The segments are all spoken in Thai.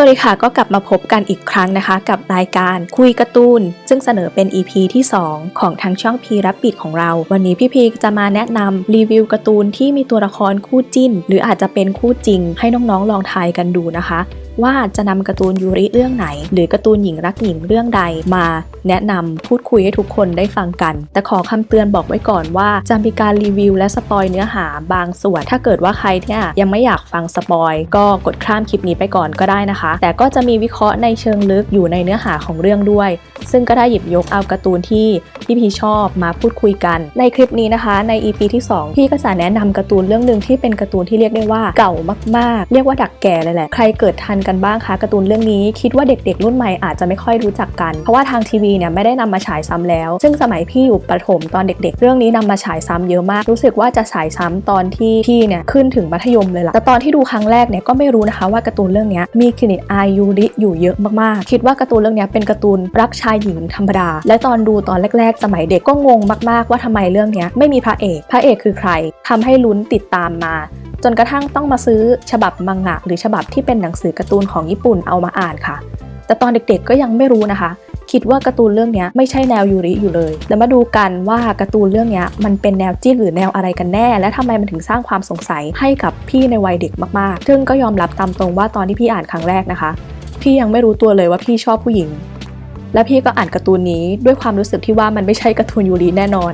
สวัสดีค่ะก็กลับมาพบกันอีกครั้งนะคะ กับรายการคุยการ์ตูน ซึ่งเสนอเป็น EP ที่ 2 ของทางช่องพีรับปิดของเรา วันนี้พี่พีจะมาแนะนำรีวิวการ์ตูนที่มีตัวละครคู่จิ้น หรืออาจจะเป็นคู่จริง ให้น้องๆลองทายกันดูนะคะ ว่าจะนำการ์ตูนยูริเรื่องไหน หรือการ์ตูนหญิงรักหญิงเรื่องใดมาแนะนำพูดคุยให้ทุกคนได้ฟังกัน แต่ขอคำเตือนบอกไว้ก่อนว่าจะมีการรีวิวและสปอยเนื้อหาบางส่วน ถ้าเกิดว่าใครเนี่ยยังไม่อยากฟังสปอยก็กดข้ามคลิปนี้ไปก่อนก็ได้นะคะ แต่ก็จะมีวิเคราะห์ในเชิงลึกอยู่ในเนื้อหาของเรื่องด้วย ซึ่งก็ได้หยิบยกเอาการ์ตูนที่พี่พีชอบมาพูดคุยกัน ในคลิปนี้นะคะ ใน EP ที่ 2 พี่ก็จะแนะนำการ์ตูนเรื่องหนึ่งที่เป็นการ์ตูนที่เรียกได้ว่าเก่ามากๆ เรียกว่าดักแก่เลยแหละ ใครเกิดทันกันบ้างคะการ์ตูนเรื่องนี้คิดว่าเด็กๆ รุ่นใหม่อาจจะไม่ค่อยรู้จักกัน เพราะว่าทางทีวีเนี่ยไม่ได้นำมาฉายซ้ำแล้ว ซึ่งสมัยพี่อยู่ประถมตอนเด็ก ๆ เรื่องนี้นำมาฉายซ้ำเยอะมาก รู้สึกว่าจะฉายซ้ำตอนที่พี่เนี่ยขึ้นถึงมัธยมเลยล่ะแต่ตอนที่ดูครั้งแรกเนี่ยก็ไม่รู้นะคะว่าการ์ตูนเรื่องนี้มีคลินิกอายุริอยู่เยอะมากๆ คิดว่าการ์ตูนเรื่องนี้เป็นการ์ตูนรักชายหญิงธรรมดา และตอนดูตอนแรก ๆ สมัยเด็กก็งงมากๆ ว่าทำไมเรื่องนี้ไม่มีพระเอก พระเอกคือใครทำให้ลุ้นติดตามมา จนกระทั่งต้องมาซื้อฉบับมังงะ หรือฉบับที่เป็นหนังสือการ์ตูนของญี่ปุ่นเอามาอ่านค่ะ แต่ตอนเด็กๆก็ยังไม่รู้นะคะ คิดว่าการ์ตูนเรื่องนี้ไม่ใช่แนวยูริอยู่เลยแล้วมาดูกันว่าการ์ตูนเรื่องนี้มันเป็นแนวจิ้นหรือแนวอะไรกันแน่ และทำไมมันถึงสร้างความสงสัยให้กับพี่ในวัยเด็กมากๆ ซึ่งก็ยอมรับตามตรงว่าตอนที่พี่อ่านครั้งแรกนะคะ พี่ยังไม่รู้ตัวเลยว่าพี่ชอบผู้หญิง และพี่ก็อ่านการ์ตูนนี้ด้วยความรู้สึกที่ว่ามันไม่ใช่การ์ตูนยูริแน่นอน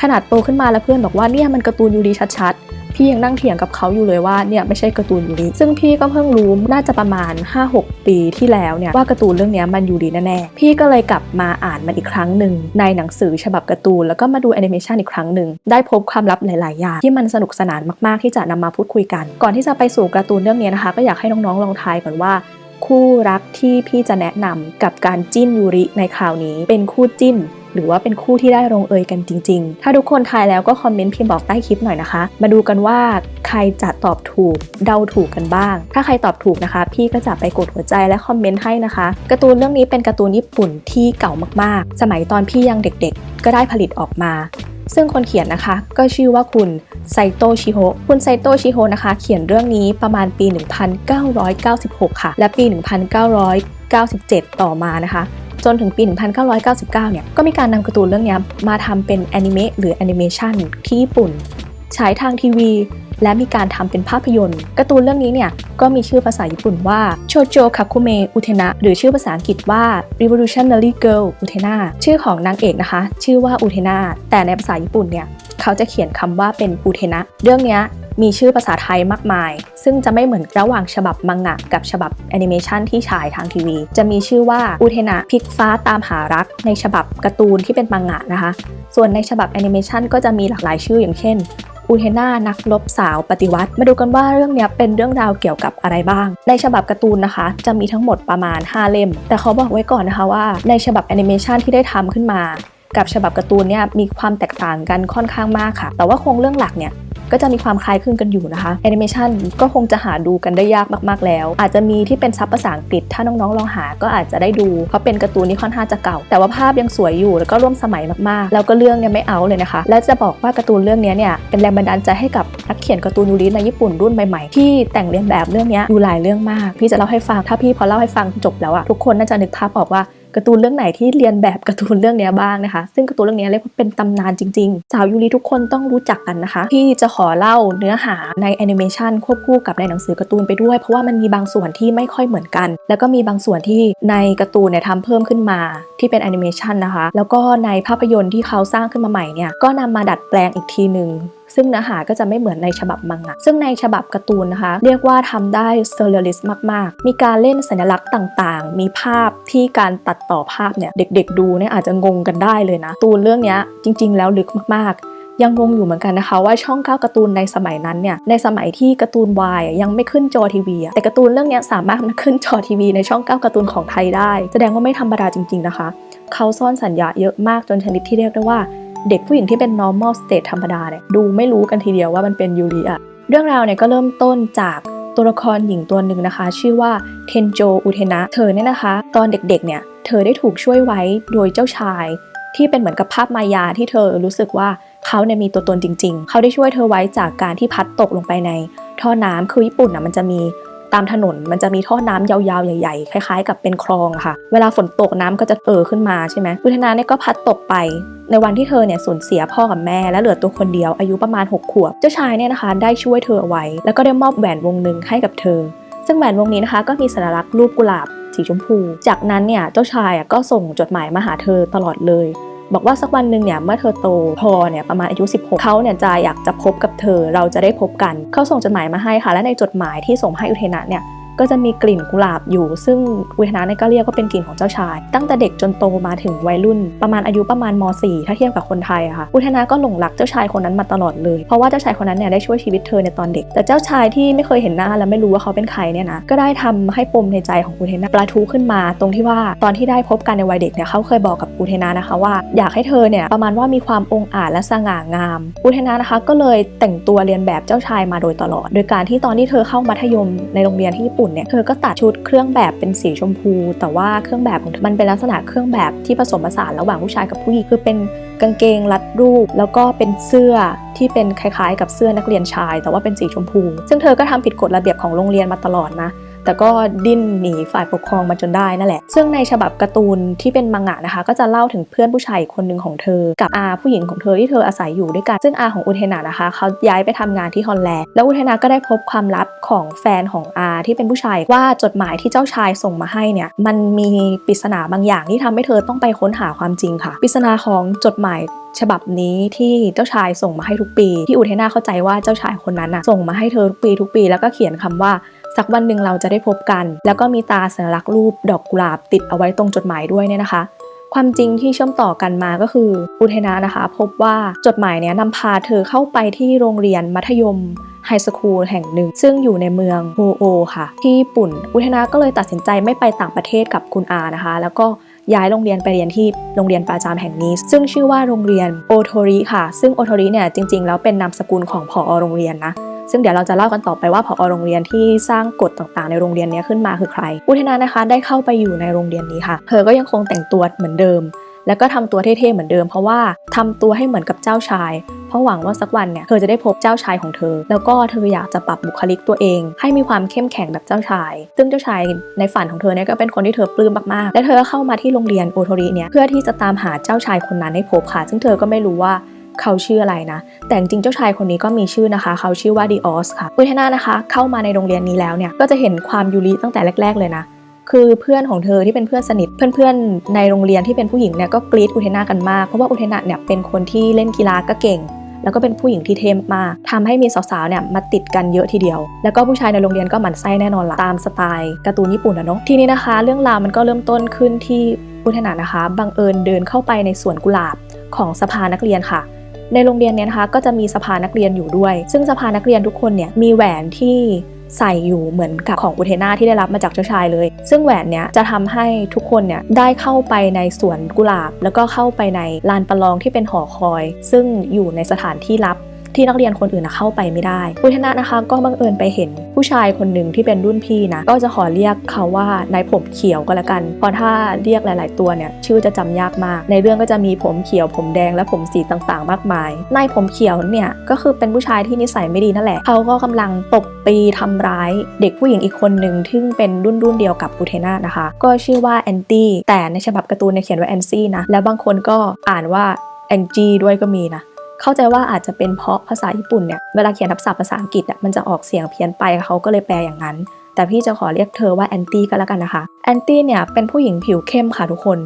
ขนาดโตขึ้นมาแล้วเพื่อนบอกว่าเนี่ยมันการ์ตูนยูริชัดๆ พี่ยังนั่งเถียงกับเขาอยู่เลยว่าเนี่ยไม่ใช่การ์ตูนยูริซึ่งพี่ก็เพิ่งรู้น่าจะประมาณ 5-6 ปีที่แล้วเนี่ยว่าการ์ตูนเรื่องนี้มันยูริแน่ๆพี่ก็เลยกลับมาอ่านมันอีกครั้งหนึ่งในหนังสือฉบับการ์ตูนแล้วก็มาดูแอนิเมชันอีกครั้งหนึ่งได้พบความลับหลายๆอย่างที่มันสนุกสนานมากๆที่จะนำมาพูดคุยกัน ก่อนที่จะไปสู่การ์ตูนเรื่องนี้นะคะ ก็อยากให้น้องๆลองทายก่อนว่าคู่รักที่พี่จะแนะนำกับการจิ้นยูริในคราวนี้ เป็นคู่จิ้น หรือว่าเป็นคู่ที่ได้ลงเอยกันจริง ๆ ถ้าทุกคนทายแล้วก็คอมเมนต์พิมพ์บอกใต้คลิปหน่อยนะคะ มาดูกันว่าใครจะตอบถูกเดาถูกกันบ้าง ถ้าใครตอบถูกนะคะ พี่ก็จะไปกดหัวใจและคอมเมนต์ให้นะคะการ์ตูนเรื่องนี้เป็นการ์ตูนญี่ปุ่นที่เก่ามากๆ สมัยตอนพี่ยังเด็กๆ ก็ได้ผลิตออกมาซึ่งคนเขียนนะคะก็ชื่อว่าคุณไซโตชิโฮคุณไซโตชิโฮนะคะ เขียนเรื่องนี้ประมาณปี 1996 ค่ะ และปี 1997 ต่อมานะคะ จนถึงปี 1999 เนี่ยก็มีการนำการ์ตูนเรื่องนี้มาทำเป็นแอนิเมะหรือแอนิเมชันที่ญี่ปุ่นฉายทางทีวี และมีการทำเป็นภาพยนตร์การ์ตูนเรื่องนี้เนี่ยก็มีชื่อภาษาญี่ปุ่นว่าโชโจคาคุเมอุเทนะหรือชื่อภาษาอังกฤษว่า Revolutionary Girl อุเทนะชื่อของนางเอกนะคะ ชื่อว่าอุเทนะแต่ในภาษาญี่ปุ่นเนี่ยเขาจะเขียนคำว่าเป็นอุเทนะเรื่องนี้ มีชื่อภาษาไทยมากมาย ซึ่งจะไม่เหมือนระหว่างฉบับมังงะ กับฉบับแอนิเมชันที่ฉายทางทีวี จะมีชื่อว่าอุเทนะพลิกฟ้าตามหารัก ในฉบับการ์ตูนที่เป็นมังงะนะคะ ส่วนในฉบับแอนิเมชันก็จะมีหลากหลายชื่ออย่างเช่นอุเทนานักรบสาวปฏิวัติ มาดูกันว่าเรื่องนี้เป็นเรื่องราวเกี่ยวกับอะไรบ้าง ในฉบับการ์ตูนนะคะ จะมีทั้งหมดประมาณ 5 เล่ม แต่เขาบอกไว้ก่อนนะคะว่า ในฉบับแอนิเมชันที่ได้ทำขึ้นมา กับฉบับการ์ตูนเนี่ยมีความแตกต่างกันค่อนข้างมากค่ะ แต่ว่าโครงเรื่องหลักเนี่ย ก็จะมีความคล้ายคลึงกันอยู่นะคะแอนิเมชันก็คงจะหาดูกันได้ยากมากๆแล้ว อาจจะมีที่เป็นซับภาษาอังกฤษ ถ้าน้องๆลองหาก็อาจจะได้ดู เพราะเป็นการ์ตูนที่ค่อนข้างจะเก่า แต่ว่าภาพยังสวยอยู่ แล้วก็ร่วมสมัยมากๆ แล้วก็เรื่องเนี่ยไม่เอาเลยนะคะ และจะบอกว่าการ์ตูนเรื่องนี้เนี่ยเป็นแรงบันดาลใจให้กับนักเขียนการ์ตูนยูริในญี่ปุ่นรุ่นใหม่ๆที่แต่งเรียนแบบเรื่องนี้อยู่หลายเรื่องมาก พี่จะเล่าให้ฟัง ถ้าพี่พอเล่าให้ฟังจบแล้วอะทุกคนน่าจะนึกภาพออกว่า การ์ตูนเรื่องไหนที่เรียนแบบการ์ตูนเรื่องนี้บ้างนะคะ ซึ่งการ์ตูนเรื่องนี้เรียกว่าเป็นตำนานจริงๆ สาวยูริทุกคนต้องรู้จักกันนะคะ ที่จะขอเล่าเนื้อหาในแอนิเมชันควบคู่กับในหนังสือการ์ตูนไปด้วย เพราะว่ามันมีบางส่วนที่ไม่ค่อยเหมือนกัน แล้วก็มีบางส่วนที่ในการ์ตูนเนี่ยทำเพิ่มขึ้นมาที่เป็นแอนิเมชันนะคะ แล้วก็ในภาพยนตร์ที่เขาสร้างขึ้นมาใหม่เนี่ยก็นำมาดัดแปลงอีกทีหนึ่ง ซึ่งเนื้อหาก็จะไม่เหมือนในฉบับมังงะ ซึ่งในฉบับการ์ตูนนะคะ เรียกว่าทำได้เซอร์เรียลิสต์มาก ๆ มีการเล่นสัญลักษณ์ต่างๆ มีภาพที่การตัดต่อภาพเนี่ย เด็ก ๆ ดูเนี่ยอาจจะงงกันได้เลยนะ ตูนเรื่องนี้จริง ๆ แล้วลึกมากๆยังงงอยู่เหมือนกันนะคะว่าช่อง9การ์ตูนในสมัยนั้นเนี่ยในสมัยที่การ์ตูนวายยังไม่ขึ้นจอทีวีอะแต่การ์ตูนเรื่องนี้สามารถขึ้นจอทีวีในช่อง9การ์ตูนของไทยได้ แสดงว่าไม่ธรรมดาจริง ๆนะคะ เขาซ่อนสัญญาเยอะมากจนชนิดที่เรียกได้ว่า เด็กผู้หญิงที่เป็น normal state ธรรมดาเนี่ยดูไม่รู้กันทีเดียวว่ามันเป็นยูริอะเรื่องราวเนี่ยก็เริ่มต้นจากตัวละครหญิงตัวหนึ่งนะคะ ชื่อว่าเทนโจอุเทนะ เธอเนี่ยนะคะ ตอนเด็กๆเนี่ยเธอได้ถูกช่วยไว้โดยเจ้าชาย ที่เป็นเหมือนกับภาพมายาที่เธอรู้สึกว่าเขาเนี่ยมีตัวตนจริง ๆ เขาได้ช่วยเธอไว้จากการที่พัดตกลงไปใน ท่อน้ำคือญี่ปุ่นอะมันจะมี ตามถนนมันจะมีท่อน้ำยาวๆ ใหญ่ๆ คล้ายๆ กับเป็นคลองค่ะ เวลาฝนตกน้ำก็จะเอ่อขึ้นมาใช่ไหมอุทธนาเนี่ยก็พัดตกไป ในวันที่เธอเนี่ยสูญเสียพ่อกับแม่ และเหลือตัวคนเดียวอายุประมาณ 6 ขวบ เจ้าชายเนี่ยนะคะได้ช่วยเธอเอาไว้ แล้วก็ได้มอบแหวนวงหนึ่งให้กับเธอ ซึ่งแหวนวงนี้นะคะก็มีสัญลักษณ์รูปกุหลาบสีชมพู จากนั้นเนี่ยเจ้าชายก็ส่งจดหมายมาหาเธอตลอดเลย บอกว่าสักวันหนึ่งเนี่ยเมื่อเธอโตพอเนี่ยประมาณอายุ 16 เขาเนี่ยจะอยากจะพบกับเธอเราจะได้พบกัน เขาส่งจดหมายมาให้ค่ะ และในจดหมายที่ส่งให้อุเทนะเนี่ย ก็จะมีกลิ่นกุหลาบอยู่ ซึ่งอุเทนะเนี่ยก็เรียกว่าเป็นกลิ่นของเจ้าชาย ตั้งแต่เด็กจนโตมาถึงวัยรุ่น ประมาณอายุประมาณม .4 ถ้าเทียบกับคนไทยอะค่ะอุเทนะก็หลงรักเจ้าชายคนนั้นมาตลอดเลย เพราะว่าเจ้าชายคนนั้นเนี่ยได้ช่วยชีวิตเธอในตอนเด็ก แต่เจ้าชายที่ไม่เคยเห็นหน้าและไม่รู้ว่าเขาเป็นใครเนี่ยนะ ก็ได้ทำให้ปมในใจของอุเทนะประทุขึ้นมา ตรงที่ว่าตอนที่ได้พบกันในวัยเด็กเนี่ยเขาเคยบอกกับอุเทนะนะคะว่าอยากให้เธอเนี่ยประมาณว่ามีความองอาจและสง่างามอุเทนะนะคะก็เลยแต่งตัวเรียนแบบเจ้าชายมาโดยตลอด โดยการที่ตอนที่เธอเข้ามัธยมในโรงเรียนที่ญี่ปุ่นเนี่ยเธอก็ตัดชุดเครื่องแบบเป็นสีชมพู แต่ว่าเครื่องแบบของเธอมันเป็นลักษณะเครื่องแบบที่ผสมผสานระหว่างผู้ชายกับผู้หญิงคือเป็นกางเกงรัดรูป แล้วก็เป็นเสื้อที่เป็นคล้ายๆ กับเสื้อนักเรียนชาย แต่ว่าเป็นสีชมพู ซึ่งเธอก็ทำผิดกฎระเบียบของโรงเรียนมาตลอดนะ แต่ก็ดิ้นหนีฝ่ายปกครองมาจนได้นั่นแหละ ซึ่งในฉบับการ์ตูนที่เป็นมังงะนะคะ ก็จะเล่าถึงเพื่อนผู้ชายอีกคนหนึ่งของเธอ กับอาผู้หญิงของเธอที่เธออาศัยอยู่ด้วยกัน ซึ่งอาของอุเทนะนะคะ เขาย้ายไปทำงานที่ฮอลแลนด์ แล้วอุเทนะก็ได้พบความลับของแฟนของอาที่เป็นผู้ชายว่าจดหมายที่เจ้าชายส่งมาให้เนี่ย มันมีปริศนาบางอย่างที่ทำให้เธอต้องไปค้นหาความจริงค่ะ ปริศนาของจดหมายฉบับนี้ที่เจ้าชายส่งมาให้ทุกปี ที่อุเทนาเข้าใจว่าเจ้าชายคนนั้นน่ะส่งมาให้เธอทุกปีทุกปี แล้วก็เขียนคำว่า สักวันหนึ่งเราจะได้พบกัน แล้วก็มีตาสัญลักษณ์รูปดอกกุหลาบติดเอาไว้ตรงจดหมายด้วยเนี่ยนะคะ ความจริงที่เชื่อมต่อกันมาก็คืออุเทนานะคะ พบว่าจดหมายเนี้ยนำพาเธอเข้าไปที่โรงเรียนมัธยมไฮสคูลแห่งหนึ่ง ซึ่งอยู่ในเมืองโฮโอค่ะ ที่ญี่ปุ่น อุเทนาก็เลยตัดสินใจไม่ไปต่างประเทศกับคุณอานะคะ แล้วก็ย้ายโรงเรียนไปเรียนที่โรงเรียนประจำแห่งนี้ ซึ่งชื่อว่าโรงเรียนโอโทริค่ะ ซึ่งโอโทริเนี่ยจริงๆ แล้วเป็นนามสกุลของผอโรงเรียนนะ ซึ่งเดี๋ยวเราจะเล่ากันต่อไปว่าผอโรงเรียนที่สร้างกฎต่างๆ ในโรงเรียนนี้ขึ้นมาคือใคร อุเทนานะคะได้เข้าไปอยู่ในโรงเรียนนี้ค่ะ เธอก็ยังคงแต่งตัวเหมือนเดิม แล้วก็ทำตัวเท่ๆเหมือนเดิม เพราะว่าทำตัวให้เหมือนกับเจ้าชาย เพราะหวังว่าสักวันเนี่ยเธอจะได้พบเจ้าชายของเธอ แล้วก็เธออยากจะปรับบุคลิกตัวเอง ให้มีความเข้มแข็งแบบเจ้าชาย ซึ่งเจ้าชายในฝันของเธอเนี่ยก็เป็นคนที่เธอปลื้มมากๆ และเธอก็เข้ามาที่โรงเรียนโอโทริเนี่ยเพื่อที่จะตามหาเจ้าชายคนนั้นให้พบค่ะ ซึ่งเธอก็ไม่รู้ว่า เขาชื่ออะไรนะ แต่จริงเจ้าชายคนนี้ก็มีชื่อนะคะ เขาชื่อว่าดีออสค่ะอุเทนานะคะ เข้ามาในโรงเรียนนี้แล้วเนี่ยก็จะเห็นความยูริตั้งแต่แรก ๆ เลยนะคือเพื่อนของเธอที่เป็นเพื่อนสนิทเพื่อนๆในโรงเรียนที่เป็นผู้หญิงเนี่ยก็กรี๊ดอุเทนากันมากเพราะว่าอุเทนาเนี่ยเป็นคนที่เล่นกีฬาก็เก่ง แล้วก็เป็นผู้หญิงที่เทมมากทำให้มีสาวๆเนี่ยมาติดกันเยอะทีเดียว แล้วก็ผู้ชายในโรงเรียนก็หมั่นไส้แน่นอนละตามสไตล์การ์ตูนญี่ปุ่นอะเนาะทีนี้นะคะ เรื่องราวมันก็เริ่มต้นขึ้นที่อุเทนานะคะบังเอิญเดินเข้าไปในสวนกุหลาบของสภานักเรียนค่ะ ในโรงเรียนเนี่ยนะคะก็จะมีสภานักเรียนอยู่ด้วย ซึ่งสภานักเรียนทุกคนเนี่ยมีแหวนที่ใส่อยู่เหมือนกับของอุเทนาที่ได้รับมาจากเจ้าชายเลย ซึ่งแหวนเนี้ยจะทำให้ทุกคนเนี่ยได้เข้าไปในสวนกุหลาบ แล้วก็เข้าไปในลานประลองที่เป็นหอคอย ซึ่งอยู่ในสถานที่ลับ ที่นักเรียนคนอื่นเข้าไปไม่ได้อุเทนะนะคะก็บังเอิญไปเห็นผู้ชายคนหนึ่งที่เป็นรุ่นพี่นะก็จะขอเรียกเขาว่านายผมเขียวก็แล้วกันเพราะถ้าเรียกหลาย ๆ ตัวเนี่ยชื่อจะจำยากมาก ในเรื่องก็จะมีผมเขียวผมแดงและผมสีต่างๆ มากมายนายผมเขียวเนี่ยก็คือเป็นผู้ชายที่นิสัยไม่ดีนั่นแหละเขาก็กำลังตบตีทำร้ายเด็กผู้หญิงอีกคนหนึ่งที่เป็นรุ่นรุ่นเดียวกับอุเทนะนะคะ ก็ชื่อว่าแอนตี้แต่ในฉบับการ์ตูนเนี่ยเขียนว่าแอนซี่นะแล้วบางคนก็อ่านว่าแองจีด้วยก็มีนะ เข้าใจว่าอาจจะเป็นเพราะภาษาญี่ปุ่นเนี่ยเวลาเขียนทับศัพท์ภาษาอังกฤษอะมันจะออกเสียงเพี้ยนไปเขาก็เลยแปลอย่างนั้น แต่พี่จะขอเรียกเธอว่าแอนตี้ก็แล้วกันนะคะแอนตี้เนี่ยเป็นผู้หญิงผิวเข้มค่ะทุกคน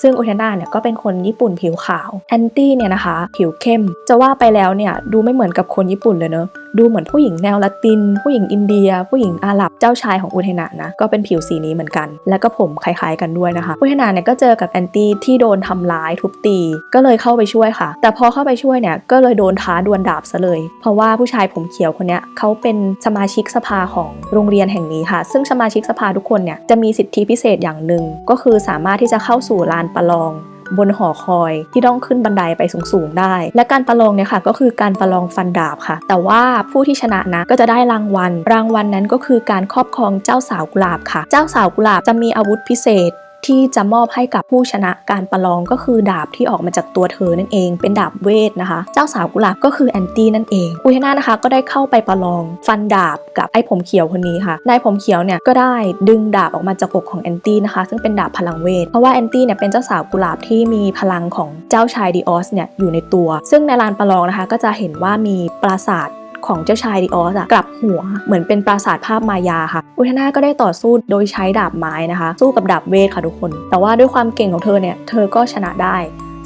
ซึ่งอุเทนาเนี่ยก็เป็นคนญี่ปุ่นผิวขาวแอนตี้เนี่ยนะคะผิวเข้ม จะว่าไปแล้วเนี่ยดูไม่เหมือนกับคนญี่ปุ่นเลยเนอะดูเหมือนผู้หญิงแนวละติน ผู้หญิงอินเดีย ผู้หญิงอาหรับเจ้าชายของอุเทนะนะก็เป็นผิวสีนี้เหมือนกัน แล้วก็ผมคล้ายๆกันด้วยนะคะอุเทนะเนี่ยก็เจอกับแอนตี้ที่โดนทำร้ายทุบตี ก็เลยเข้าไปช่วยค่ะ แต่พอเข้าไปช่วยเนี่ยก็เลยโดนท้าดวลดาบซะเลย เพราะว่าผู้ชายผมเขียวคนเนี้ยเขาเป็นสมาชิกสภาของโรงเรียนแห่งนี้ค่ะ ซึ่งสมาชิกสภาทุกคนเนี่ยจะมีสิทธิพิเศษอย่างหนึ่งก็คือสามารถที่จะเข้าสู่ลานประลองบนหอคอยที่ต้องขึ้นบันไดไปสูงๆได้ และการประลองเนี่ยค่ะก็คือการประลองฟันดาบค่ะ แต่ว่าผู้ที่ชนะนะก็จะได้รางวัล รางวัลนั้นก็คือการครอบครองเจ้าสาวกุหลาบค่ะ เจ้าสาวกุหลาบจะมีอาวุธพิเศษ ที่จะมอบให้กับผู้ชนะการประลองก็คือดาบที่ออกมาจากตัวเธอนั่นเอง เป็นดาบเวทนะคะ เจ้าสาวกุหลาบก็คือแอนตี้นั่นเองอุเทนานะคะก็ได้เข้าไปประลองฟันดาบกับไอ้ผมเขียวคนนี้ค่ะนายผมเขียวเนี่ยก็ได้ดึงดาบออกมาจากอกของแอนตี้นะคะ ซึ่งเป็นดาบพลังเวทเพราะว่าแอนตี้เนี่ยเป็นเจ้าสาวกุหลาบที่มีพลังของเจ้าชายดิออสเนี่ยอยู่ในตัว ซึ่งในลานประลองนะคะก็จะเห็นว่ามีปราสาท ของเจ้าชายดิออสอะกลับหัวเหมือนเป็นปราสาทภาพมายาค่ะ อุทนาก็ได้ต่อสู้โดยใช้ดาบไม้นะคะ สู้กับดาบเวทค่ะทุกคน แต่ว่าด้วยความเก่งของเธอเนี่ยเธอก็ชนะได้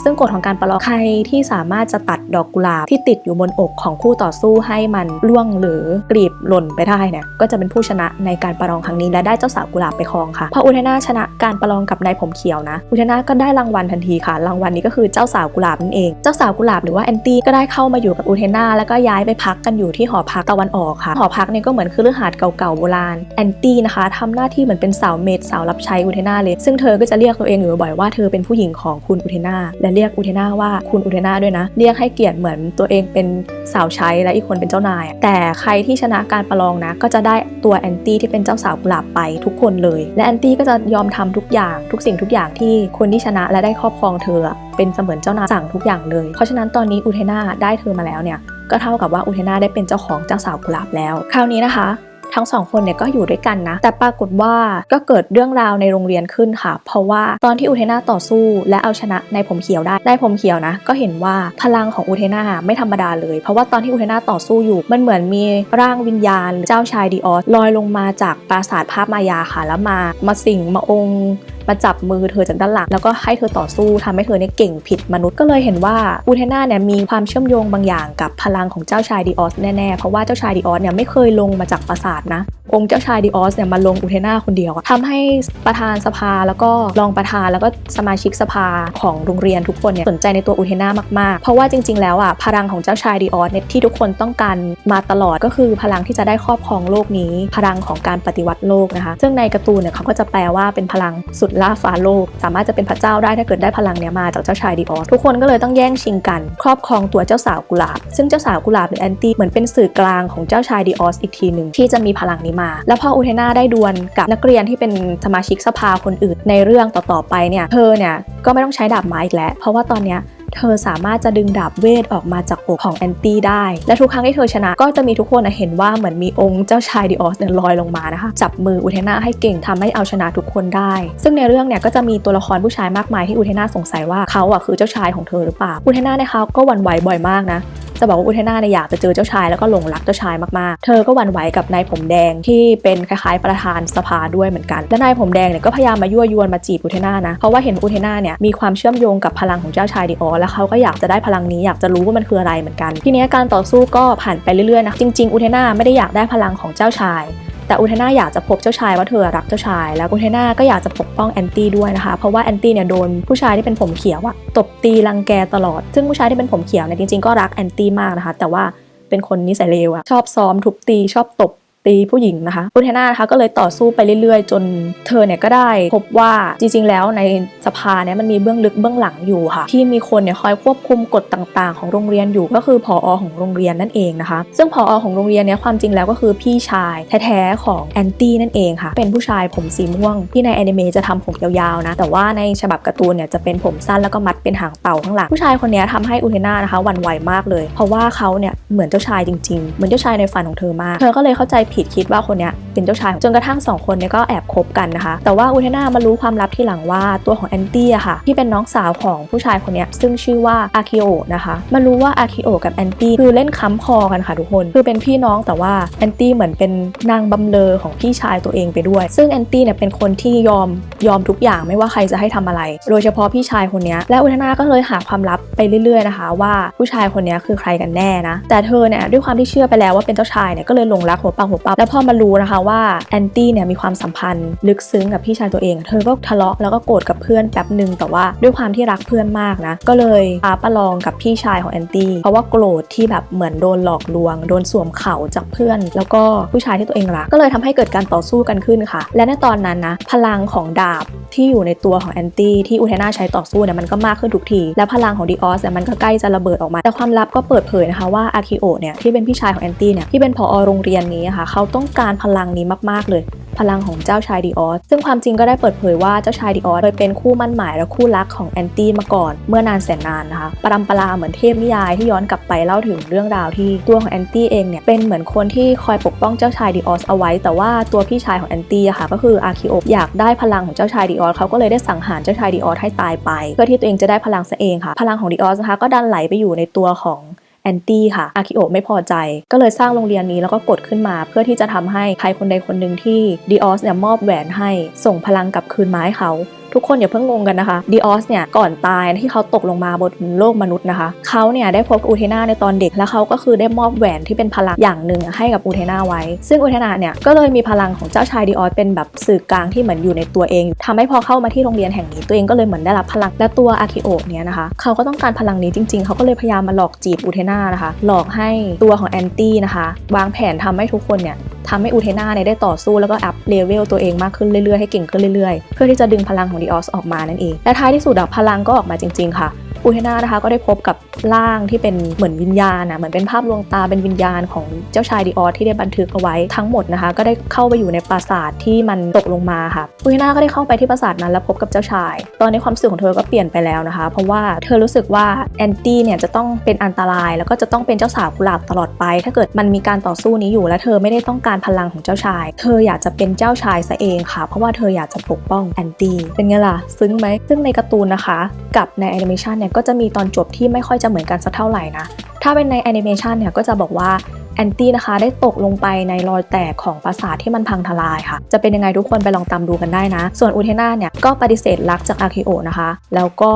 ซึ่งกฎของการประลองใครที่สามารถจะตัดดอกกุหลาบที่ติดอยู่บนอกของคู่ต่อสู้ให้มันร่วงหรือกรีบหล่นไปได้เนี่ยก็จะเป็นผู้ชนะในการประลองครั้งนี้และได้เจ้าสาวกุหลาบไปครองค่ะพออุทนาชนะการประลองกับนายผมเขียวนะ อุทนาก็ได้รางวัลทันทีค่ะ รางวัลนี้ก็คือเจ้าสาวกุหลาบนั่นเอง เจ้าสาวกุหลาบหรือว่าแอนตี้ก็ได้เข้ามาอยู่กับอุเทนาแล้วก็ย้ายไปพักกันอยู่ที่หอพักตะวันออกค่ะ หอพักเนี่ยก็เหมือนคือฤหาสน์เก่าๆโบราณแอนตี้นะคะทำหน้าที่เหมือนเป็นสาวเมดสาวรับใช้อุเทนาเลย ซึ่งเธอก็จะเรียกตัวเองอยู่บ่อยว่าเธอเป็นผู้หญิงของคุณอุเทนาและเรียกอุเทนาว่าคุณอุเทนาด้วยนะ เรียกให้เกียรติเหมือนตัวเองเป็นสาวใช้และอีกคนเป็นเจ้านาย แต่ใครที่ชนะการประลองนะ ก็จะได้ตัวแอนตี้ที่เป็นเจ้าสาวกุหลาบไปทุกคนเลย และแอนตี้ก็จะยอมทำทุกอย่างทุกสิ่งทุกอย่างที่คนที่ชนะและได้ครอบครองเธอ เป็นเสมือนเจ้านายสั่งทุกอย่างเลย เพราะฉะนั้นตอนนี้อุเทนาได้เธอมาแล้วเนี่ยก็เท่ากับว่าอุเทนาได้เป็นเจ้าของเจ้าสาวกุหลาบแล้ว คราวนี้นะคะ ทั้งสองคนเนี่ยก็อยู่ด้วยกันนะ แต่ปรากฏว่าก็เกิดเรื่องราวในโรงเรียนขึ้นค่ะ เพราะว่าตอนที่อุเทนาต่อสู้ และเอาชนะนายผมเขียวได้นายผมเขียวนะ ก็เห็นว่าพลังของอุเทนาไม่ธรรมดาเลย เพราะว่าตอนที่อุเทนาต่อสู้อยู่ มันเหมือนมีร่างวิญญาณ เจ้าชายดีออสลอยลงมาจากปราสาทภาพมายาค่ะแล้วมา มาสิงมาองค์ มาจับมือเธอจากด้านหลังแล้วก็ให้เธอต่อสู้ทำให้เธอเนี่ยเก่งผิดมนุษย์ก็เลยเห็นว่าอูเทนาเนี่ยมีความเชื่อมโยงบางอย่างกับพลังของเจ้าชายดีออสแน่ๆ เพราะว่าเจ้าชายดีออสเนี่ยไม่เคยลงมาจากปราสาทนะ องค์เจ้าชายดีออสเนี่ยมาลงอูเทนาคนเดียวอะทำให้ประธานสภาแล้วก็รองประธานแล้วก็สมาชิกสภาของโรงเรียนทุกคนเนี่ยสนใจในตัวอูเทนามากๆ เพราะว่าจริง ๆ แล้วอะพลังของเจ้าชายดีออสเนี่ยที่ทุกคนต้องการมาตลอดก็คือพลังที่จะได้ครอบครองโลกนี้ พลังของการปฏิวัติโลกนะคะซึ่งในการ์ตูนเนี่ยเขาก็จะแปลว่าเป็นพลังสุดล่าฟ้าโลก สามารถจะเป็นพระเจ้าได้ถ้าเกิดได้พลังเนี้ยมาจากเจ้าชายดิออสทุกคนก็เลยต้องแย่งชิงกัน ครอบครองตัวเจ้าสาวกุหลาบ ซึ่งเจ้าสาวกุหลาบหรือแอนตี้เหมือนเป็นสื่อกลางของเจ้าชายดิออสอีกทีหนึ่งที่จะมีพลังนี้มา แล้วพออุเทนาได้ดวลกับนักเรียนที่เป็นสมาชิกสภาคนอื่นในเรื่องต่อๆไปเนี่ยเธอเนี่ยก็ไม่ต้องใช้ดาบไม้อีกแล้วเพราะว่าตอนเนี้ย เธอสามารถจะดึงดาบเวทออกมาจากอกของแอนตี้ได้ และทุกครั้งที่เธอชนะก็จะมีทุกคนเห็นว่าเหมือนมีองค์เจ้าชายดิออสเนี่ยลอยลงมานะคะ จับมืออุเทนาให้เก่งทำให้เอาชนะทุกคนได้ ซึ่งในเรื่องเนี่ยก็จะมีตัวละครผู้ชายมากมายที่อุเทนาสงสัยว่าเขาอะคือเจ้าชายของเธอหรือเปล่าอุเทนาเนี่ยเขาก็หวั่นไหวบ่อยมากนะ จะบอกว่าอุเทนาเนี่ยอยากจะเจอเจ้าชายแล้วก็หลงรักเจ้าชายมากๆ เธอก็หวั่นไหวกับนายผมแดงที่เป็นคล้ายๆประธานสภาด้วยเหมือนกัน และนายผมแดงเนี่ยก็พยายามมายั่วยวนมาจีบอุเทนานะ เพราะว่าเห็นอุเทนาเนี่ยมีความเชื่อมโยงกับพลังของเจ้าชายดิออสแล้วเขาก็อยากจะได้พลังนี้อยากจะรู้ว่ามันคืออะไรเหมือนกัน ทีนี้การต่อสู้ก็ผ่านไปเรื่อยๆนะจริงๆอุเทนาไม่ได้อยากได้พลังของเจ้าชาย แต่อุเทน่าอยากจะพบเจ้าชายว่าเธอรักเจ้าชาย แล้วอุเทน่าก็อยากจะปกป้องแอนตี้ด้วยนะคะ เพราะว่าแอนตี้เนี่ยโดนผู้ชายที่เป็นผมเขียวอะตบตีรังแกตลอด ซึ่งผู้ชายที่เป็นผมเขียวเนี่ยจริงๆก็รักแอนตี้มากนะคะ แต่ว่าเป็นคนนิสัยเลวอะชอบซ้อมทุบตีชอบตบ ตีผู้หญิงนะคะอุเทนานะคะก็เลยต่อสู้ไปเรื่อยๆ จนเธอเนี่ยก็ได้พบว่าจริงๆ แล้วในสภาเนี่ยมันมีเบื้องลึกเบื้องหลังอยู่ค่ะ ที่มีคนเนี่ยคอยควบคุมกฎต่างๆ ของโรงเรียนอยู่ก็คือผอของโรงเรียนนั่นเองนะคะ ซึ่งผอของโรงเรียนเนี่ยความจริงแล้วก็คือพี่ชายแท้ๆของแอนตี้นั่นเองค่ะ เป็นผู้ชายผมสีม่วง ที่ในแอนิเมะจะทำผมยาวๆนะ แต่ว่าในฉบับการ์ตูนเนี่ยจะเป็นผมสั้นแล้วก็มัดเป็นหางเต่าข้างหลัง ผู้ชายคนนี้ยทำให้อุเทนานะคะวันไหวมากเลย เพราะว่าเขาเนี่ยเหมือนเจ้าชายจริงๆ เหมือนเจ้าชายในฝันของเธอมาก เธอก็เลยเข้าใจผิดคิดว่าคนเนี้ยเป็นเจ้าชาย จนกระทั่งสองคนเนี่ยก็แอบคบกันนะคะ แต่ว่าอุเทนามารู้ความลับที่หลังว่าตัวของแอนตี้อะค่ะ ที่เป็นน้องสาวของผู้ชายคนเนี้ยซึ่งชื่อว่าอาคิโอนะคะมารู้ว่าอาคิโอกับแอนตี้คือเล่นค้ำคอกันค่ะทุกคน คือเป็นพี่น้องแต่ว่าแอนตี้เหมือนเป็นนางบำเรอของพี่ชายตัวเองไปด้วย ซึ่งแอนตี้เนี่ยเป็นคนที่ยอมยอมทุกอย่างไม่ว่าใครจะให้ทำอะไร โดยเฉพาะพี่ชายคนนี้และอุเทนาก็เลยหาความลับไปเรื่อยๆนะคะ ว่าผู้ชายคนนี้คือใครกันแน่นะ แต่เธอเนี่ยด้วยความที่เชื่อไปแล้วว่าเป็นเจ้าชายเนี่ยก็เลยหลงรักหัวปังหัวปั๊บแล้วพอมารู้นะคะว่าแอนตี้เนี่ยมีความสัมพันธ์ลึกซึ้งกับพี่ชายตัวเอง เธอก็ทะเลาะแล้วก็โกรธกับเพื่อนแป๊บหนึ่งแต่ว่าด้วยความที่รักเพื่อนมากนะ ก็เลยท้าประลองกับพี่ชายของแอนตี้เพราะว่าโกรธที่แบบเหมือนโดนหลอกลวง โดนสวมเข่าจากเพื่อน แล้วก็ผู้ชายที่ตัวเองรัก ก็เลยทำให้เกิดการต่อสู้กันขึ้นค่ะ และในตอนนั้นนะพลังของดาบที่อยู่ในตัวของแอนตี้ที่อุเทนาใช้ต่อสู้เนี่ยมันก็มากขึ้นทุกที และพลังของดีออสเนี่ยมันก็ใกล้จะระเบิดออกมา แต่ความลับก็เปิดเผยนะคะว่าอาคิโอเนี่ยที่เป็นพี่ชายของแอนตี้เนี่ยที่เป็นผอโรงเรียนนี้อะค่ะเขาต้องการพลังนี้มากๆเลย พลังของเจ้าชายดีออสซึ่งความจริงก็ได้เปิดเผยว่าเจ้าชายดีออสเคยเป็นคู่มั่นหมายและคู่รักของแอนตี้มาก่อน เมื่อนานแสนนานนะคะปรำปราเหมือนเทพนิยายที่ย้อนกลับไปเล่าถึงเรื่องราวที่ตัวของแอนตี้เองเนี่ยเป็นเหมือนคนที่คอยปกป้องเจ้าชายดีออสเอาไว้ แต่ว่าตัวพี่ชายของแอนตี้อะค่ะก็คืออาคิโออยากได้พลังของเจ้าชายดีออสเขาก็เลยได้สังหารเจ้าชายดีออสให้ตายไป เพื่อที่ตัวเองจะได้พลังซะเองค่ะ พลังของดีออสนะคะก็ดันไหลไปอยู่ในตัวของ แอนตี้ค่ะอาคิโอะไม่พอใจ ก็เลยสร้างโรงเรียนนี้แล้วก็กดขึ้นมา เพื่อที่จะทำให้ใครคนใดคนหนึ่งที่ดิออสเนี่ยมอบแหวนให้ส่งพลังกลับคืนมาให้เขาทุกคนอย่าเพิ่งงงกันนะคะดีออสเนี่ยก่อนตายที่เขาตกลงมาบนโลกมนุษย์นะคะเขาเนี่ยได้พบอูเทนาในตอนเด็กแล้วเขาก็คือได้มอบแหวนที่เป็นพลังอย่างหนึ่งให้กับอูเทนาไว้ ซึ่งอูเทนาเนี่ยก็เลยมีพลังของเจ้าชายดีออสเป็นแบบสื่อกลางที่เหมือนอยู่ในตัวเองทำให้พอเข้ามาที่โรงเรียนแห่งนี้ตัวเองก็เลยเหมือนได้รับพลังและตัวอาคิโอเนี่ยนะคะเขาก็ต้องการพลังนี้จริง ๆเขาก็เลยพยายามมาหลอกจีบอูเทนานะคะหลอกให้ตัวของแอนตี้นะคะวางแผนทำให้ทุกคนเนี่ย ทำให้อูเทนาเนี่ยได้ต่อสู้แล้วก็อัพเลเวลตัวเองมากขึ้นเรื่อยๆให้เก่งขึ้นเรื่อยๆ เพื่อที่จะดึงพลังของดีออสออกมานั่นเองและท้ายที่สุดอะพลังก็ออกมาจริง ๆค่ะ อูเทนานะคะก็ได้พบกับร่างที่เป็นเหมือนวิญญาณนะเหมือนเป็นภาพลวงตาเป็นวิญญาณของเจ้าชายดีออสที่ได้บันทึกเอาไว้ทั้งหมดนะคะ ก็ได้เข้าไปอยู่ในปราสาทที่มันตกลงมาค่ะอูเทนาก็ได้เข้าไปที่ปราสาทนั้นแล้วพบกับเจ้าชาย ตอนนี้ความรู้สึกของเธอก็เปลี่ยนไปแล้วนะคะ เพราะว่าเธอรู้สึกว่าแอนตี้เนี่ยจะต้องเป็นอันตราย แล้วก็จะต้องเป็นเจ้าสาวกุหลาบตลอดไป ถ้าเกิดมันมีการต่อสู้นี้อยู่และเธอไม่ได้ต้องการพลังของเจ้าชาย เธออยากจะเป็นเจ้าชายซะเองค่ะ เพราะว่าเธออยากจะปกป้องแอนตี้เป็นไงล่ะซึ้งไหมซึ่งในการ์ตูนนะคะ กับในแอนิเมชันเนี่ยก็จะมีตอนจบที่ไม่ค่อยจะเหมือนกันสักเท่าไหร่นะ ถ้าเป็นในแอนิเมชันเนี่ยก็จะบอกว่าแอนตี้นะคะได้ตกลงไปในรอยแตกของปราสาทที่มันพังทลายค่ะ จะเป็นยังไงทุกคนไปลองตามดูกันได้นะ ส่วนอุเทนาเนี่ยก็ปฏิเสธรักจากอาคิโอนะคะ แล้วก็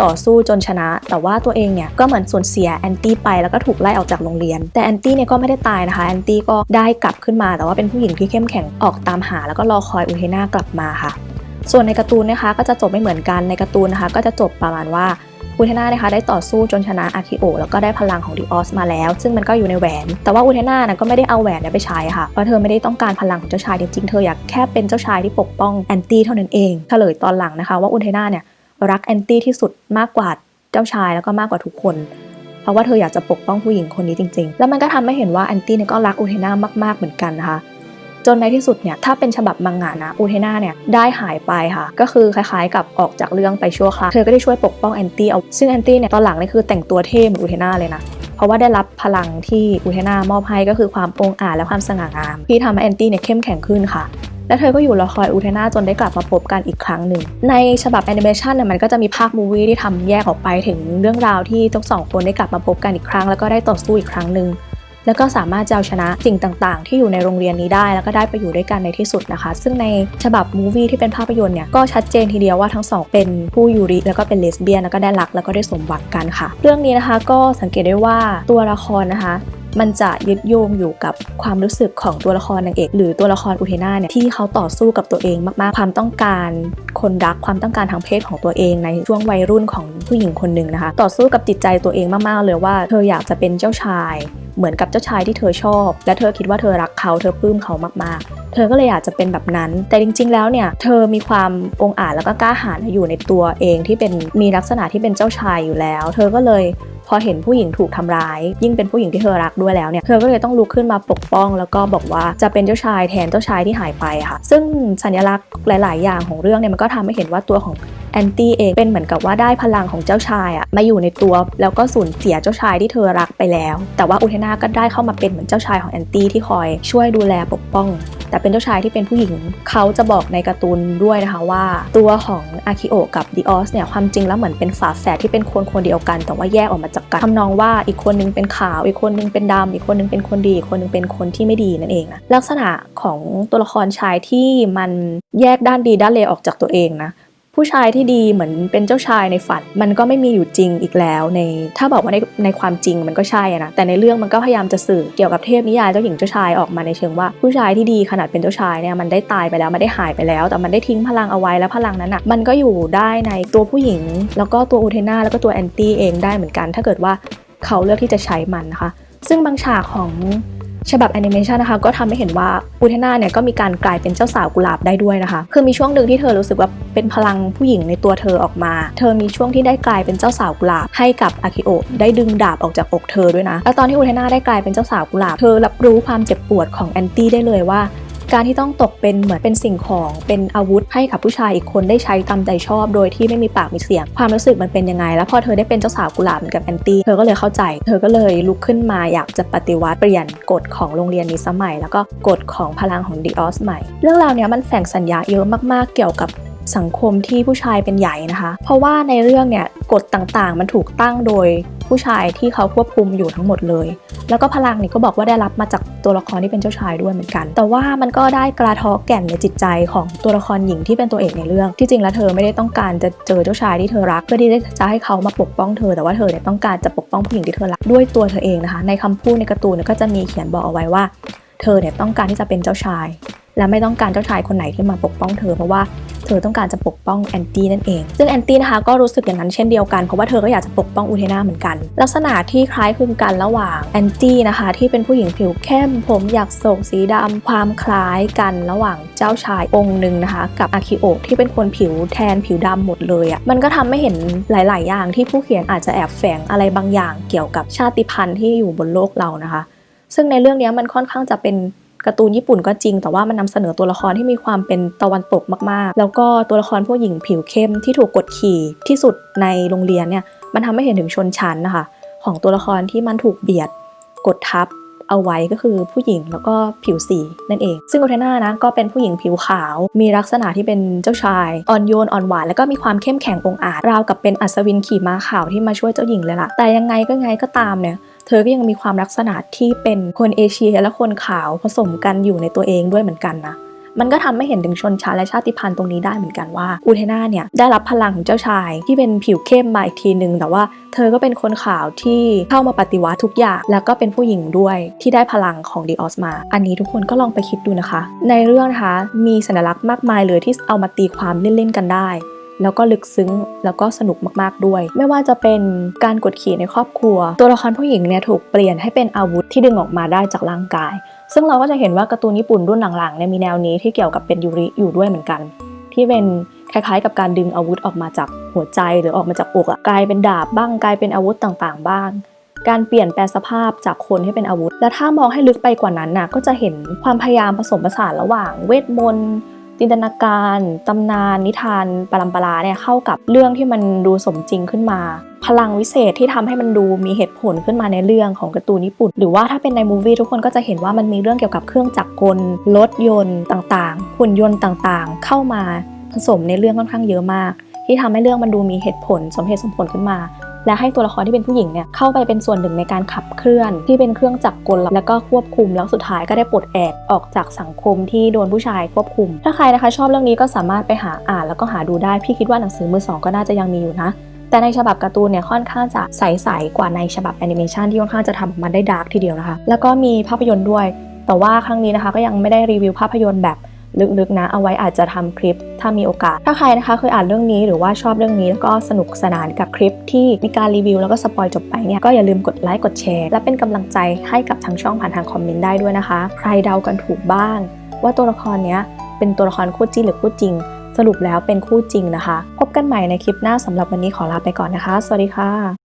ต่อสู้จนชนะ แต่ว่าตัวเองเนี่ยก็เหมือนสูญเสียแอนตี้ไปแล้วก็ถูกไล่ออกจากโรงเรียน แต่แอนตี้เนี่ยก็ไม่ได้ตายนะคะแอนตี้ก็ได้กลับขึ้นมาแต่ว่าเป็นผู้หญิงที่เข้มแข็งออกตามหา แล้วก็รอคอยอุเทนากลับมาค่ะ ส่วนในการ์ตูนนะคะก็จะจบไม่เหมือนกันในการ์ตูนนะคะก็จะจบประมาณว่า อุเทนานะคะได้ต่อสู้จนชนะอาคิโอแล้วก็ได้พลังของดิออสมาแล้ว ซึ่งมันก็อยู่ในแหวน แต่ว่าอุเทนานะก็ไม่ได้เอาแหวนเนี่ยไปใช้ค่ะเพราะเธอไม่ได้ต้องการพลังของเจ้าชายจริงๆเธออยากแค่เป็นเจ้าชายที่ปกป้องแอนตี้เท่านั้นเองเฉลยตอนหลังนะคะ ว่าอุเทนาเนี่ยรักแอนตี้ที่สุดมากกว่าเจ้าชายแล้วก็มากกว่าทุกคนเพราะว่าเธออยากจะปกป้องผู้หญิงคนนี้จริง ๆ แล้วมันก็ทำให้เห็นว่าแอนตี้เนี่ยก็รักอุเทนามากๆเหมือนกันนะคะ จนในที่สุดเนี่ยถ้าเป็นฉบับมังงะนะอูเทนาเนี่ยได้หายไปค่ะ ก็คือคล้ายๆ กับออกจากเรื่องไปชั่วคราวเธอก็ได้ช่วยปกป้องแอนตี้เอาซึ่งแอนตี้เนี่ยตอนหลังนี่คือแต่งตัวเท่เหมือนอูเทนาเลยนะเพราะว่าได้รับพลังที่อูเทนามอบให้ก็คือความองอาจและความสง่างาม ที่ทำให้แอนตี้เนี่ยเข้มแข็งขึ้นค่ะ และเธอก็อยู่รอคอยอูเทนาจนได้กลับมาพบกันอีกครั้งหนึ่ง ในฉบับแอนิเมชันเนี่ยมันก็จะมีภาคมูวี่ที่ทำแยกออกไปถึงเรื่องราวที่ทั้งสองคนได้กลับมาพบกันอีกครั้ง แล้วก็ได้ต่อสู้อีกครั้งหนึ่ง แล้วก็สามารถจะเอาชนะสิ่งต่างๆ ที่อยู่ในโรงเรียนนี้ได้ แล้วก็ได้ไปอยู่ด้วยกันในที่สุดนะคะ ซึ่งในฉบับมูวี่ที่เป็นภาพยนตร์เนี่ยก็ชัดเจนทีเดียวว่าทั้งสองเป็นผู้ยูริแล้วก็เป็นเลสเบี้ยนแล้วก็ได้รักแล้วก็ได้สมหวังกันค่ะ เรื่องนี้นะคะก็สังเกตได้ว่าตัวละครนะคะมันจะยึดโยงอยู่กับความรู้สึกของตัวละครนางเอก หรือตัวละครอุเทนาเนี่ยที่เขาต่อสู้กับตัวเองมาก ๆ ความต้องการคนรักความต้องการทางเพศของตัวเองในช่วงวัยรุ่นของผู้หญิงคนหนึ่งนะคะ ต่อสู้กับจิตใจตัวเองมาก ๆ เลยว่าเธออยากจะเป็นเจ้าชาย เหมือนกับเจ้าชายที่เธอชอบ และเธอคิดว่าเธอรักเขาเธอปลื้มเขามาก ๆเธอก็เลยอยากจะเป็นแบบนั้น แต่จริง ๆ แล้วเนี่ย เธอมีความองอาจแล้วก็กล้าหาญอยู่ในตัวเองที่เป็นมีลักษณะที่เป็นเจ้าชายอยู่แล้ว เธอก็เลย พอเห็นผู้หญิงถูกทำร้าย ยิ่งเป็นผู้หญิงที่เธอรักด้วยแล้วเนี่ยเธอก็เลยต้องลุกขึ้นมาปกป้อง แล้วก็บอกว่าจะเป็นเจ้าชายแทนเจ้าชายที่หายไปค่ะ ซึ่งสัญลักษณ์หลาย ๆ อย่างของเรื่องเนี่ยมันก็ทำให้เห็นว่าตัวของแอนตี้เองเป็นเหมือนกับว่าได้พลังของเจ้าชายอะมาอยู่ในตัว แล้วก็สูญเสียเจ้าชายที่เธอรักไปแล้ว แต่ว่าอุเทนาก็ได้เข้ามาเป็นเหมือนเจ้าชายของแอนตี้ที่คอยช่วยดูแลปกป้อง แต่เป็นเจ้าชายที่เป็นผู้หญิง เขาจะบอกในการ์ตูนด้วยนะคะว่า ตัวของอาคิโอกับดิออสเนี่ยความจริงแล้วเหมือนเป็นฝาแฝดที่เป็นคนคนเดียวกัน แต่ว่าแยกออกมาจากกันทำนองว่าอีกคนนึงเป็นขาว อีกคนนึงเป็นดำอีกคนนึงเป็นคนดีอีกคนนึงเป็นคนที่ไม่ดีนั่นเองนะลักษณะของตัวละครชายที่มันแยกด้านดีด้านเลวออกจากตัวเองนะ ผู้ชายที่ดีเหมือนเป็นเจ้าชายในฝัน มันก็ไม่มีอยู่จริงอีกแล้วในถ้าบอกว่าในในความจริงมันก็ใช่นะแต่ในเรื่องมันก็พยายามจะสื่อเกี่ยวกับเทพนิยายเจ้าหญิงเจ้าชายออกมาในเชิงว่าผู้ชายที่ดีขนาดเป็นเจ้าชายเนี่ยมันได้ตายไปแล้วมันได้หายไปแล้ว แต่มันได้ทิ้งพลังเอาไว้แล้วพลังนั้นอะมันก็อยู่ได้ในตัวผู้หญิง แล้วก็ตัวอูเทนาแล้วก็ตัวแอนตี้เองได้เหมือนกัน ถ้าเกิดว่าเขาเลือกที่จะใช้มันนะคะ ซึ่งบางฉากของ ฉบับแอนิเมชันนะคะก็ทำให้เห็นว่าอูเทนาเนี่ยก็มีการกลายเป็นเจ้าสาวกุหลาบได้ด้วยนะคะ คือมีช่วงหนึ่งที่เธอรู้สึกว่าเป็นพลังผู้หญิงในตัวเธอออกมา เธอมีช่วงที่ได้กลายเป็นเจ้าสาวกุหลาบให้กับอาคิโอะได้ดึงดาบออกจากอกเธอด้วยนะ แล้วตอนที่อูเทนาได้กลายเป็นเจ้าสาวกุหลาบเธอรับรู้ความเจ็บปวดของแอนตี้ได้เลยว่า การที่ต้องตกเป็นเหมือนเป็นสิ่งของเป็นอาวุธให้กับผู้ชายอีกคนได้ใช้ตามใจชอบ โดยที่ไม่มีปากมีเสียง ความรู้สึกมันเป็นยังไง แล้วพอเธอได้เป็นเจ้าสาวกุหลาบเหมือนกับแอนตี้เธอก็เลยเข้าใจ เธอก็เลยลุกขึ้นมาอยากจะปฏิวัติเปลี่ยนกฎของโรงเรียนนี้สมัย แล้วก็กฎของพลังของดิออสใหม่ เรื่องราวเนี้ยมันแฝงสัญญาเยอะมากๆเกี่ยวกับสังคมที่ผู้ชายเป็นใหญ่นะคะ เพราะว่าในเรื่องเนี่ยกฎต่างๆ มันถูกตั้งโดย ผู้ชายที่เขาควบคุมอยู่ทั้งหมดเลย แล้วก็พลังนี่ก็บอกว่าได้รับมาจากตัวละครที่เป็นเจ้าชายด้วยเหมือนกัน แต่ว่ามันก็ได้กระทาะแก่นในจิตใจของตัวละครหญิงที่เป็นตัวเอกในเรื่อง ที่จริงแล้วเธอไม่ได้ต้องการจะเจอเจ้าชายที่เธอรัก เพื่อที่จะให้เขามาปกป้องเธอ แต่ว่าเธอเนี่ยต้องการจะปกป้องผู้หญิงที่เธอรักด้วยตัวเธอเองนะคะ ในคำพูดในการ์ตูนเนยก็จะมีเขียนบอกเอาไว้ว่า เธอเนี่ยต้องการที่จะเป็นเจ้าชาย และไม่ต้องการเจ้าชายคนไหนที่มาปกป้องเธอเพราะว่า เธอต้องการจะปกป้องแอนตี้นั่นเอง ซึ่งแอนตี้นะคะก็รู้สึกอย่างนั้นเช่นเดียวกัน เพราะว่าเธอก็อยากจะปกป้องอูเทนาเหมือนกัน ลักษณะที่คล้ายคลึงกันระหว่างแอนตี้นะคะ ที่เป็นผู้หญิงผิวเข้ม ผมอยากโศกสีดำความคล้ายกันระหว่างเจ้าชายองค์หนึ่งนะคะ กับอาคิโอะที่เป็นคนผิวแทนผิวดำหมดเลยอะ่ะมันก็ทำให้เห็นหลาย ๆ อย่างที่ผู้เขียนอาจจะแอบแฝงอะไรบางอย่างเกี่ยวกับชาติพันธุ์ที่อยู่บนโลกเรานะคะ ซึ่งในเรื่องนี้มันค่อนข้างจะเป็น การ์ตูนญี่ปุ่นก็จริง แต่ว่ามันนำเสนอตัวละครที่มีความเป็นตะวันตกมากๆ แล้วก็ตัวละครผู้หญิงผิวเข้มที่ถูกกดขี่ที่สุดในโรงเรียนเนี่ยมันทำให้เห็นถึงชนชั้นนะคะของตัวละครที่มันถูกเบียดกดทับเอาไว้ก็คือผู้หญิงแล้วก็ผิวสีนั่นเอง ซึ่งโอเทน่านะก็เป็นผู้หญิงผิวขาว มีลักษณะที่เป็นเจ้าชายอ่อนโยนอ่อนหวานแล้วก็มีความเข้มแข็งองอาจราวกับเป็นอัศวินขี่ม้าขาวที่มาช่วยเจ้าหญิงเลยล่ะ แต่ยังไงก็ไงก็ตามเนี่ย เธอก็ยังมีความลักษณะที่เป็นคนเอเชียและคนขาวผสมกันอยู่ในตัวเองด้วยเหมือนกันนะมันก็ทำให้เห็นถึงชนชั้นและชาติพันธุ์ตรงนี้ได้เหมือนกันว่าอูเทนาเนี่ยได้รับพลังของเจ้าชายที่เป็นผิวเข้มมาอีกทีหนึ่งแต่ว่าเธอก็เป็นคนขาวที่เข้ามาปฏิวัติทุกอย่าง แล้วก็เป็นผู้หญิงด้วยที่ได้พลังของดีออสมา อันนี้ทุกคนก็ลองไปคิดดูนะคะ ในเรื่องนะคะมีสัญลักษณ์มากมายเลยที่เอามาตีความเล่นๆกันได้ แล้วก็ลึกซึ้งแล้วก็สนุกมากๆด้วย ไม่ว่าจะเป็นการกดขี่ในครอบครัว ตัวละครผู้หญิงเนี่ยถูกเปลี่ยนให้เป็นอาวุธที่ดึงออกมาได้จากร่างกาย ซึ่งเราก็จะเห็นว่าการ์ตูนญี่ปุ่นรุ่นหลังๆเนี่ยมีแนวนี้ที่เกี่ยวกับเป็นยูริอยู่ด้วยเหมือนกัน ที่เป็นคล้ายๆ กับการดึงอาวุธออกมาจากหัวใจหรือออกมาจากอกอะกลายเป็นดาบบ้างกลายเป็นอาวุธต่างๆ บ้างการเปลี่ยนแปลงสภาพจากคนให้เป็นอาวุธ และถ้ามองให้ลึกไปกว่านั้นน่ะก็จะเห็นความพยายามผสมผสานระหว่างเวทมนต์ จินตนาการตำนานนิทานปรัมปราเนี่ยเข้ากับเรื่องที่มันดูสมจริงขึ้นมา พลังวิเศษที่ทำให้มันดูมีเหตุผลขึ้นมาในเรื่องของการ์ตูนญี่ปุ่น หรือว่าถ้าเป็นในมูฟวี่ทุกคนก็จะเห็นว่ามันมีเรื่องเกี่ยวกับเครื่องจักรกลรถยนต์ต่างๆ หุ่นยนต์ต่างๆ เข้ามาผสมในเรื่องค่อนข้างเยอะมาก ที่ทำให้เรื่องมันดูมีเหตุผลสมเหตุสมผลขึ้นมา และให้ตัวละครที่เป็นผู้หญิงเนี่ยเข้าไปเป็นส่วนหนึ่งในการขับเคลื่อน ที่เป็นเครื่องจักรกลแล้วก็ควบคุมแล้วสุดท้ายก็ได้ปลดแอกออกจากสังคมที่โดนผู้ชายควบคุม ถ้าใครนะคะชอบเรื่องนี้ก็สามารถไปหาอ่านแล้วก็หาดูได้พี่คิดว่าหนังสือมือสองก็น่าจะยังมีอยู่นะแต่ในฉบับการ์ตูนเนี่ยค่อนข้างจะใสๆกว่าในฉบับแอนิเมชันที่ค่อนข้างจะทำออกมาได้ดาร์กทีเดียวนะคะ แล้วก็มีภาพยนตร์ด้วย แต่ว่าครั้งนี้นะคะก็ยังไม่ได้รีวิวภาพยนตร์แบบ ลึกๆนะ เอาไว้อาจจะทำคลิปถ้ามีโอกาส ถ้าใครนะคะเคยอ่านเรื่องนี้หรือว่าชอบเรื่องนี้แล้วก็สนุกสนานกับคลิปที่มีการรีวิวแล้วก็สปอยจบไปเนี่ยก็อย่าลืมกดไลค์กดแชร์ และเป็นกำลังใจให้กับทางช่องผ่านทางคอมเมนต์ได้ด้วยนะคะ ใครเดากันถูกบ้าง ว่าตัวละครเนี้ยเป็นตัวละครคู่จิ้นหรือคู่จริง สรุปแล้วเป็นคู่จริงนะคะ พบกันใหม่ในคลิปหน้าสำหรับวันนี้ขอลาไปก่อนนะคะ สวัสดีค่ะ